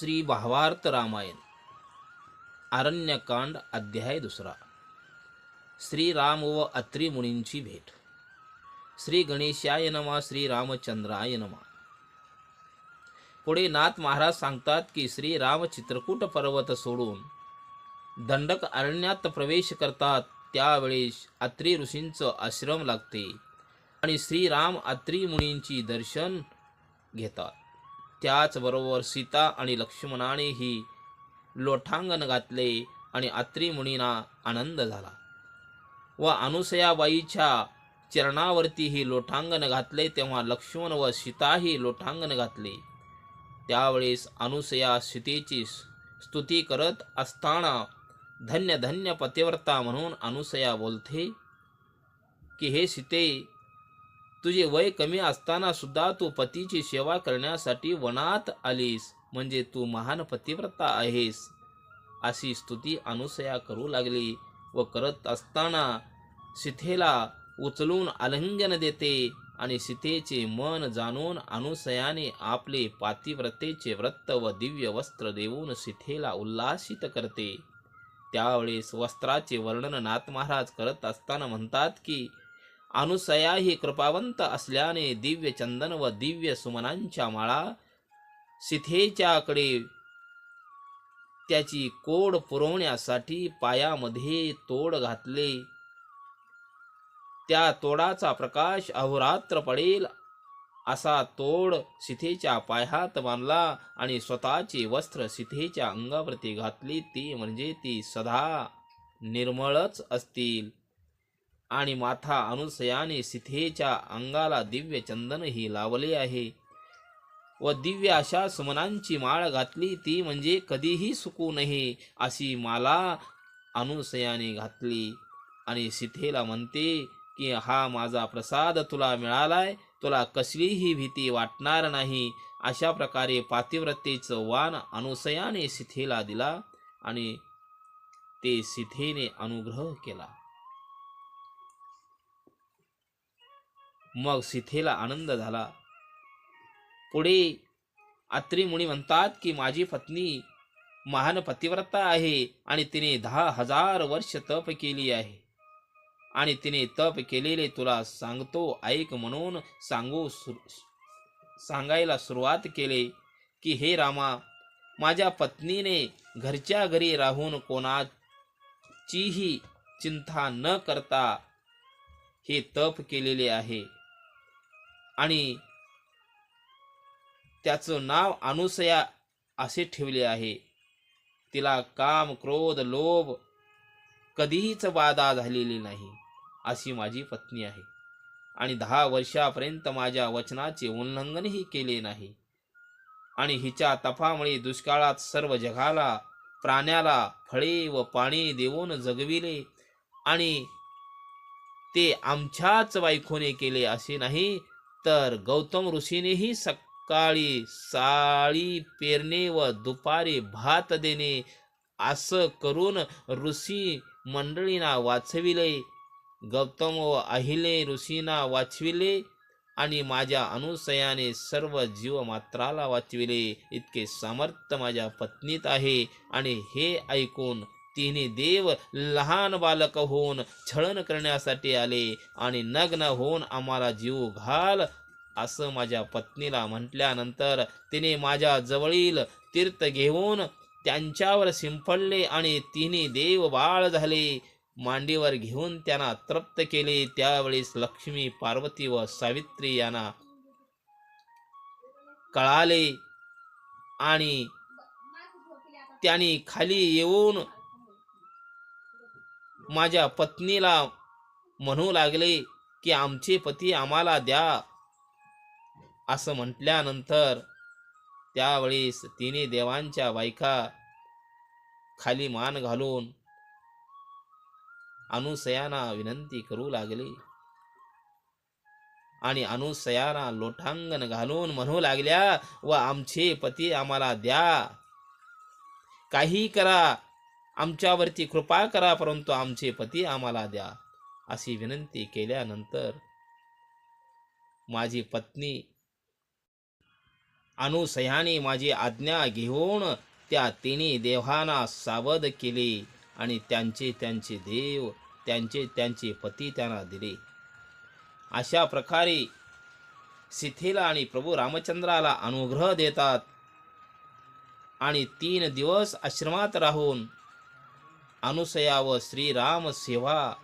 श्री भावार्थ रामायण आरण्यकांड अध्याय दुसरा. श्रीराम व अत्री मुनींची भेट. श्री गणेशाय नमा श्री रामचंद्राय नमा. पुढे नाथ महाराज सांगतात की श्री राम चित्रकूट पर्वत सोडून दंडक अरण्यात प्रवेश करतात त्यावेळेस अत्री ऋषींचं आश्रम लागते आणि श्रीराम अत्री मुनींची दर्शन घेतात. त्याचबरोबर सीता आणि लक्ष्मणानेही लोठांगण घातले आणि अत्री मुनींना आनंद झाला. व अनुसयाबाईच्या चरणावरतीही लोठांगण घातले तेव्हा लक्ष्मण व सीताही लोठांगण घातले. त्यावेळेस अनुसया सीतेची स्तुती करत असताना धन्य धन्य पतिव्रता म्हणून अनुसया बोलते की हे सीते तुझे वय कमी असताना सुद्धा तू पतीची सेवा करण्यासाठी वनात आलीस म्हणजे तू महान पतिव्रता आहेस. अशी स्तुती अनुसया करू लागली व करत असताना सिथेला उचलून आलिंगन देते आणि सीतेचे मन जाणून अनुसयाने आपले पातिव्रतेचे व्रत व दिव्य वस्त्र देऊन सीतेला उल्लासित करते. त्यावेळेस वस्त्राचे वर्णन नाथ महाराज करत असताना म्हणतात की अनुसया ही कृपावंत असल्याने दिव्य चंदन व दिव्य सुमनांच्या माळा सिथेच्याकडे त्याची कोड पुरवण्यासाठी पायामध्ये तोड घातले. त्या तोडाचा प्रकाश अहोरात्र पडेल असा तोड सिथेच्या पायात बांधला आणि स्वतःचे वस्त्र सिथेच्या अंगावरती घातली ती म्हणजे ती सदा निर्मळच असतील. आणि माथा अनुसयाने सिथेच्या अंगाला दिव्य चंदनही लावले आहे. व दिव्य अशा सुमनांची माळ घातली ती म्हणजे कधीही सुकू नये अशी माला अनुसयाने घातली. आणि सिथेला म्हणते की हा माझा प्रसाद तुला मिळालाय तुला कसलीही भीती वाटणार नाही. अशा प्रकारे पातिव्रतेचं वाण अनुसयाने सिथेला दिला आणि ते सिथेने अनुग्रह केला. मग सीथेला आनंद झाला. पुढे अत्री मुनी म्हणतात की माझी पत्नी महान पतिव्रता आहे आणि तिने दहा हजार वर्ष तप केली आहे. आणि तिने तप केलेले तुला सांगतो ऐक म्हणून सांगू सुर- सांगायला सुरुवात केले की हे रामा माझ्या पत्नीने घरच्या घरी राहून कोणाचीही चिंता न करता हे तप केलेले आहे. आणि त्याचं नाव अनुसया असे ठेवले आहे. तिला काम क्रोध लोभ कधीहीच बाधा झालेली नाही अशी माझी पत्नी आहे. आणि दहा वर्षापर्यंत माझ्या वचनाचे उल्लंघनही केले नाही. आणि हिच्या तपामुळे दुष्काळात सर्व जगाला प्राण्याला फळे व पाणी देऊन जगविले आणि ते आमच्याच बायकोने केले असे नाही तर गौतम ऋषीनेही सकाळी साळी पेरणे व दुपारी भात देणे असं करून ऋषी मंडळींना वाचविले. गौतम व अहिले ऋषींना वाचविले आणि माझ्या अनुसयाने सर्व जीवमात्राला वाचविले. इतके सामर्थ्य माझ्या पत्नीत आहे आणि हे ऐकून तिने देव लहान बालक होऊन छळण करण्यासाठी आले आणि नग्न होऊन आम्हाला जीव घाल असं माझ्या पत्नीला म्हटल्यानंतर तिने माझ्या जवळील तीर्थ घेऊन त्यांच्यावर शिंपडले आणि तिने देव बाळ झाले. मांडीवर घेऊन त्यांना तृप्त केले. त्यावेळेस लक्ष्मी पार्वती व सावित्री यांना कळाले आणि त्यांनी खाली येऊन माझ्या पत्नीला म्हणू लागले की आमचे पती आम्हाला द्या. असं म्हटल्यानंतर त्यावेळेस तिने देवांच्या बायका खाली मान घालून अनुसयाना विनंती करू लागली. आणि अनुसयाना लोटांगण घालून म्हणू लागल्या व आमचे पती आम्हाला द्या. काही करा आमच्यावरती कृपा करा परंतु आमचे पती आम्हाला द्या अशी विनंती केल्यानंतर माझी पत्नी अनुसयाने माझी आज्ञा घेऊन त्या तिन्ही देवांना सावध केले आणि त्यांचे त्यांचे देव त्यांचे त्यांचे पती त्यांना दिले. अशा प्रकारे सीतेला आणि प्रभू रामचंद्राला अनुग्रह देतात आणि तीन दिवस आश्रमात राहून अनुसयाव श्रीराम सेवा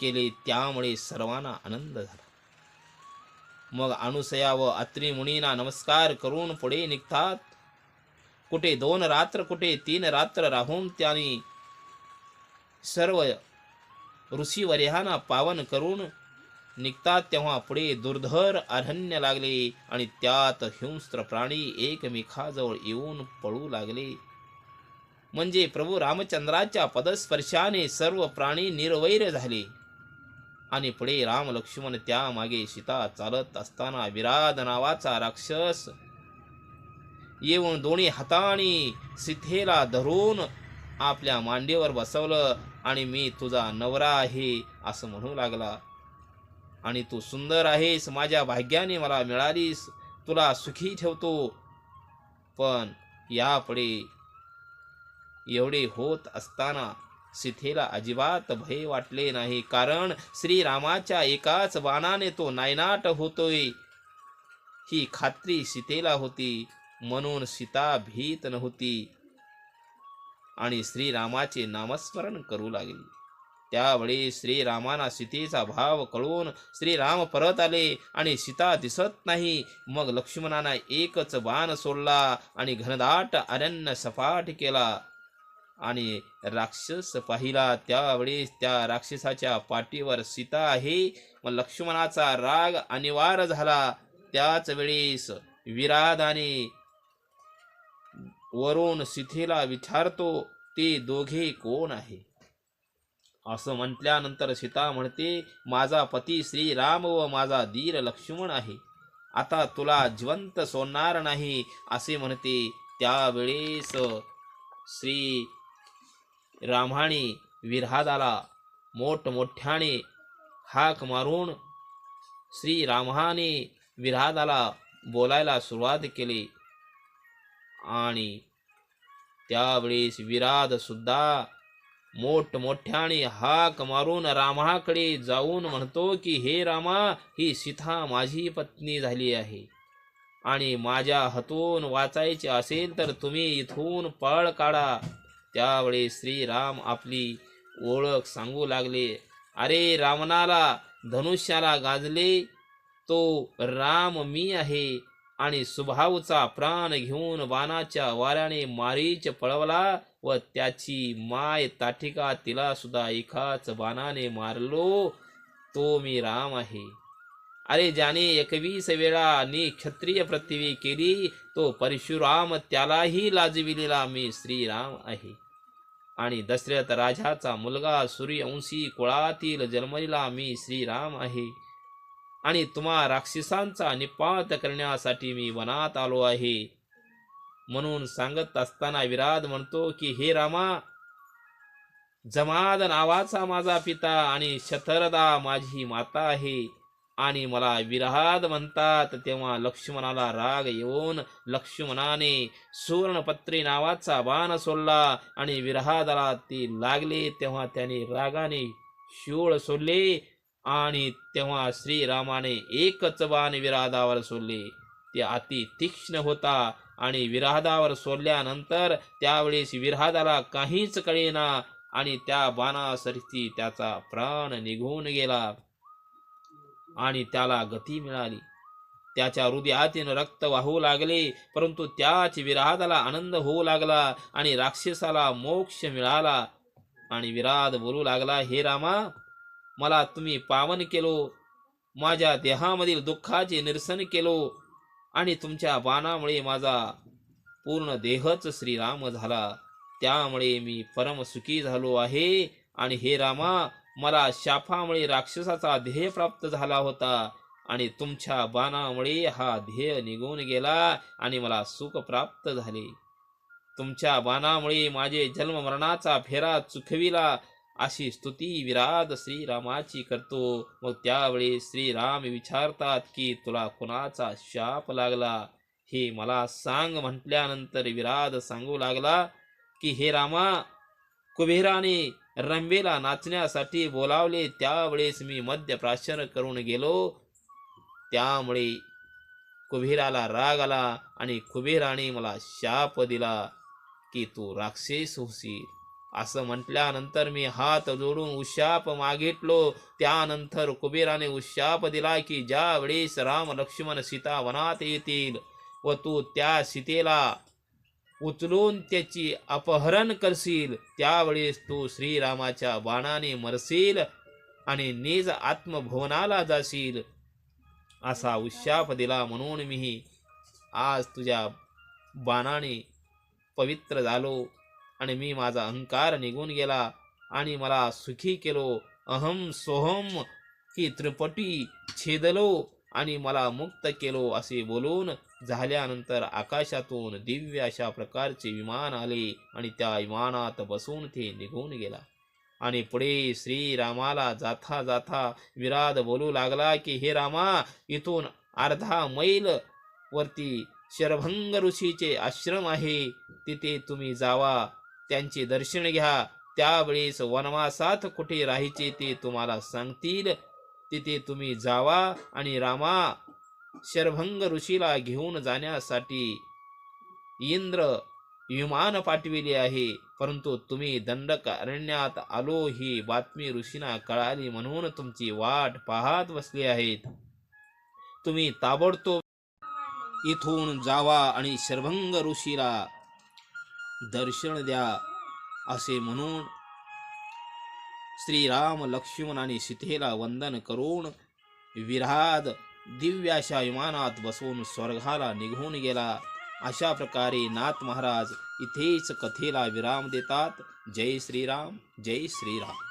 केले त्यामुळे सर्वांना आनंद झाला. मग अनुसया व अत्रि नमस्कार करून पुढे निघतात. कुठे दोन रात्र कुठे तीन रात्र राहून त्यांनी सर्व ऋषीवर्यांना पावन करून निघतात. तेव्हा पुढे दुर्धर अरण्य लागले आणि त्यात हिंस्त्र प्राणी एकमेकाजवळ येऊन पळू लागले. म्हणजे प्रभू रामचंद्राच्या पदस्पर्शाने सर्व प्राणी निर्वैर झाले. आणि पुढे राम लक्ष्मण त्यामागे सीता चालत असताना विराद नावाचा राक्षस येऊन दोन्ही हाताने सीथेला धरून आपल्या मांडीवर बसवलं आणि मी तुझा नवरा आहे असं म्हणू लागला. आणि तू सुंदर आहेस माझ्या भाग्याने मला मिळालीस तुला सुखी ठेवतो. पण यापुढे एवढे होत असताना सीतेला अजिबात भय वाटले नाही. कारण श्रीरामाच्या एकाच बाणाने तो नायनाट होतोय. ही खात्री सीतेला होती म्हणून सीता भीत नव्हती आणि श्रीरामाचे नामस्मरण करू लागली. त्यावेळी श्रीरामांना सीतेचा भाव कळून श्रीराम परत आले आणि सीता दिसत नाही. मग लक्ष्मणानं एकच बाण सोडला आणि घनदाट अरण्य सपाट केला. आणि राक्षस पाहिला त्यावेळेस त्या राक्षसाच्या पाठीवर सीता आहे. मग लक्ष्मणाचा राग अनिवार्य झाला. त्याच वेळेस विराधाने वरून सीतेला विचारतो ते दोघे कोण आहे? असं म्हटल्यानंतर सीता म्हणते माझा पती श्रीराम व माझा धीर लक्ष्मण आहे. आता तुला जिवंत सोडणार नाही असे म्हणते. त्यावेळेस श्री रामाने विरहादाला मोठमोठ्याने हाक मारून श्रीरामाने विरहादाला बोलायला सुरुवात केली. आणि त्यावेळेस विराधसुद्धा मोठमोठ्याने हाक मारून रामाकडे जाऊन म्हणतो की हे रामा ही सीता माझी पत्नी झाली आहे. आणि माझ्या हातून वाचायचे असेल तर तुम्ही इथून पळ काढा. त्यावेळी श्रीराम आपली ओळख सांगू लागले. अरे रावणाला धनुष्याला गाजले तो राम मी आहे. आणि स्वभावचा प्राण घेऊन वानाच्या वाऱ्याने मारीच पळवला व त्याची माय ताठिका तिला सुद्धा एकाच बाणाने मारलो. तो मी राम आहे. अरे ज्याने एकवीस वेळाने क्षत्रिय पृथ्वी केली तो परशुराम त्यालाही लाजविलेला मी श्रीराम आहे. आणि दशरथ राजाचा मुलगा सूर्यवंशी कुळातील जन्मलेला मी श्रीराम आहे. आणि तुम्हा राक्षसांचा निपात करण्यासाठी मी वनात आलो आहे. म्हणून सांगत असताना विराद म्हणतो की हे रामा जमाद नावाचा माझा पिता आणि शतरदा माझी माता आहे. आणि मला विरहाद म्हणतात. तेव्हा लक्ष्मणाला राग येऊन लक्ष्मणाने सुवर्णपत्री नावाचा बाण सोडला आणि विरहादाला ती लागली. तेव्हा त्याने रागाने शूळ सोडले आणि तेव्हा श्रीरामाने एकच बाण विराधावर सोडले. ते अति तीक्ष्ण होता आणि विराधावर सोडल्यानंतर त्यावेळेस विराधाला काहीच कळेना आणि त्या बाणासरती त्याचा प्राण निघून गेला. आणि त्याला गती मिळाली. त्याच्या हृदयातीन रक्त वाहू लागले परंतु त्याच विराधाला आनंद होऊ लागला आणि राक्षसाला मोक्ष मिळाला. आणि विराध बोलू लागला हे रामा मला तुम्ही पावन केलो माझ्या देहामधील दुःखाचे निरसन केलो आणि तुमच्या बाणामुळे माझा पूर्ण देहच श्रीराम झाला. त्यामुळे मी परम सुखी झालो आहे. आणि हे रामा मला शापामुळे राक्षसाचा ध्येय प्राप्त झाला होता आणि तुमच्या बाणामुळे हा ध्येय निघून गेला आणि मला सुख प्राप्त झाले. तुमच्या बाणामुळे माझे जन्ममरणाचा फेरा चुकविला अशी स्तुती विराद श्रीरामाची करतो. मग त्यावेळी श्रीराम विचारतात की तुला कुणाचा शाप लागला? हे मला सांग म्हटल्यानंतर विराद सांगू लागला की हे रामा कुबेराने रंबेला नाचण्यासाठी बोलावले. त्यावेळेस मी मद्यप्राशन करून गेलो. त्यामुळे कुबेराला राग आला आणि कुबेराने मला शाप दिला की तू राक्षस होशील. असं म्हटल्यानंतर मी हात जोडून उशाप मागितलो. त्यानंतर कुबेराने उशाप दिला की ज्या वेळेस राम लक्ष्मण सीता वनात येतील व तू त्या सीतेला उचलून त्याची अपहरण करशील. त्यावेळेस तू श्रीरामाच्या बाणाने मरशील आणि निज आत्मभुवनाला जाशील. असा उशाप दिला म्हणून मी आज तुझ्या बाणाने पवित्र झालो आणि मी माझा अहंकार निघून गेला आणि मला सुखी केलो. अहम सोहम ही त्रिपटी छेदलो आणि मला मुक्त केलो असे बोलून झाल्यानंतर आकाशातून दिव्य अशा प्रकारचे विमान आले आणि त्या विमानात बसून ते निघून गेला. आणि पुढे श्रीरामाला जाता जाता विराद बोलू लागला की हे रामा इथून अर्धा मैल वरती शरभंग ऋषीचे आश्रम आहे. तिथे तुम्ही जावा त्यांचे दर्शन घ्या. त्यावेळेस वनवासात कुठे राहायचे ते तुम्हाला सांगतील. तिथे तुम्ही जावा आणि रामा शरभंग ऋषीला घेऊन जाण्यासाठी इंद्र विमान पाठविले आहे. परंतु तुम्ही दंडक अरण्यात आलो ही बातमी ऋषीना कळाली म्हणून तुमची वाट पाहत बसली आहेत. तुम्ही ताबडतोब इथून जावा आणि शरभंग ऋषीला दर्शन द्या असे म्हणून श्रीराम लक्ष्मण आणि सीतेला वंदन करून विराद दिव्याशा विमानात बसून स्वर्गाला निघून गेला. अशा प्रकारे नाथ महाराज इथेच कथेला विराम देतात. जय श्रीराम जय श्रीराम.